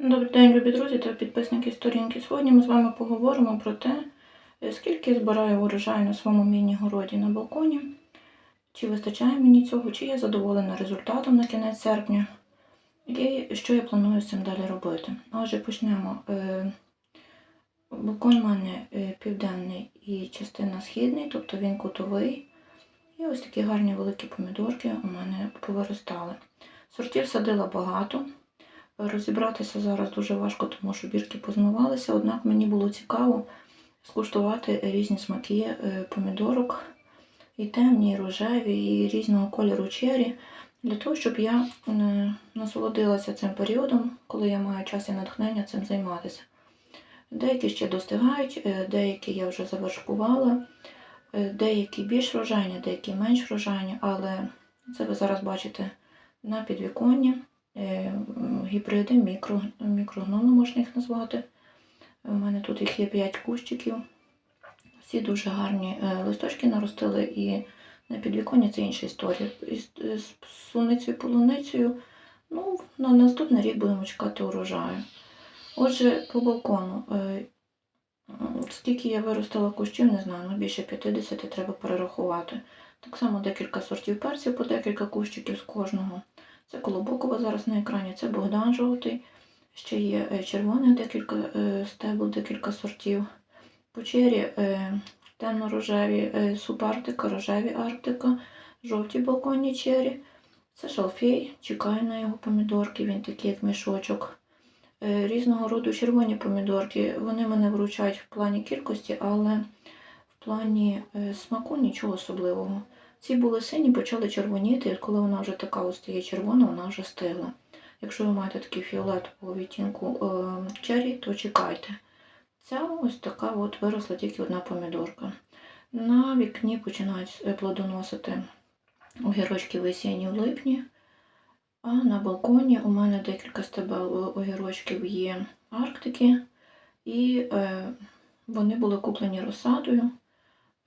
Добрий день, любі друзі та підписники сторінки. Сьогодні ми з вами поговоримо про те, е, скільки збираю урожаю на своєму міні-городі на балконі, чи вистачає мені цього, чи я задоволена результатом на кінець серпня, і що я планую з цим далі робити. Отже, почнемо. Е, Балкон у мене е, південний і частина східний, тобто він кутовий. І ось такі гарні великі помідорки у мене повиростали. Сортів садила багато. Розібратися зараз дуже важко, тому що бірки позмивалися, однак мені було цікаво скуштувати різні смаки е, помідорок, і темні, і рожеві, і різного кольору чері, для того, щоб я е, насолодилася цим періодом, коли я маю час і натхнення цим займатися. Деякі ще достигають, е, деякі я вже завершкувала, деякі більш врожайні, деякі менш врожайні, але це ви зараз бачите на підвіконні. Е, гібриди, мікро, мікрогноми можна їх назвати. У мене тут їх є 5 кущиків. Всі дуже гарні е, листочки наростили і на підвіконні це інша історія. Е, З суницею полуницею, ну, на наступний рік будемо чекати урожаю. Отже, по балкону. Скільки я виростила кущів, не знаю, ну більше 50 треба перерахувати. Так само декілька сортів перців, по декілька кущиків з кожного. Це Колобокова зараз на екрані, це Богдан жовтий. Ще є е, червоних декілька е, стебл, декілька сортів. По чері е, темно-рожеві субарктика, рожеві арктика, жовті балконні чері. Це шалфей, чекаю на його помідорки, він такий, як мішочок. Різного роду червоні помідорки. Вони мене вручають в плані кількості, але в плані смаку нічого особливого. Ці були сині, почали червоніти, і коли вона вже така стає червона, вона вже стигла. Якщо ви маєте такий фіолетового відтінку е, чері, то чекайте. Ця ось така от виросла тільки одна помідорка. На вікні починають е, плодоносити огірочки весінні в липні. А на балконі у мене декілька стебел огірочків є Арктики, і е, вони були куплені розсадою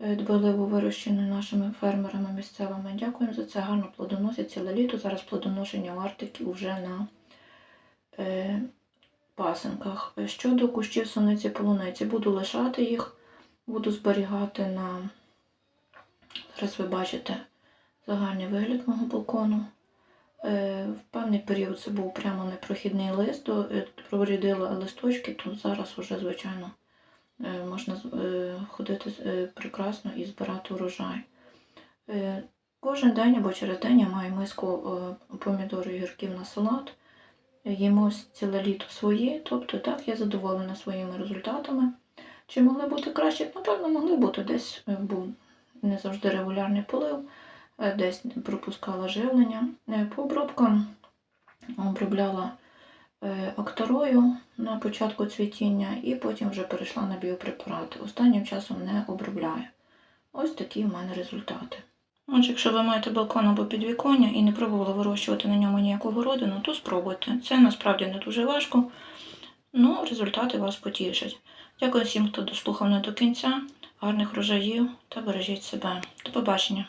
е, дбаливо вирощені нашими фермерами місцевими. Дякуємо за це. Гарно плодоносять ціле літо. Зараз плодоношення в Арктики вже на е, пасинках. Щодо кущів суниці полуниці, буду лишати їх, буду зберігати на. Зараз ви бачите загальний вигляд мого балкону. Е, В певний період це був прямо непрохідний лист, е, листочки, то зараз вже, звичайно, е, можна е, ходити е, прекрасно і збирати урожай. Е, Кожен день або через день я маю миску е, помідорів і гірків на салат. Їмо ціле літо свої, тобто так, я задоволена своїми результатами. Чи могли бути краще? Напевно, могли бути. Десь е, був не завжди регулярний полив, е, десь пропускала живлення. Е, По обробкам обробляла е, акторою на початку цвітіння і потім вже перейшла на біопрепарати. Останнім часом не обробляю. Ось такі в мене результати. Отже, якщо ви маєте балкон або підвіконня і не пробували вирощувати на ньому ніяку городину, то спробуйте. Це насправді не дуже важко, але результати вас потішать. Дякую всім, хто дослухав мене до кінця. Гарних врожаїв та бережіть себе. До побачення!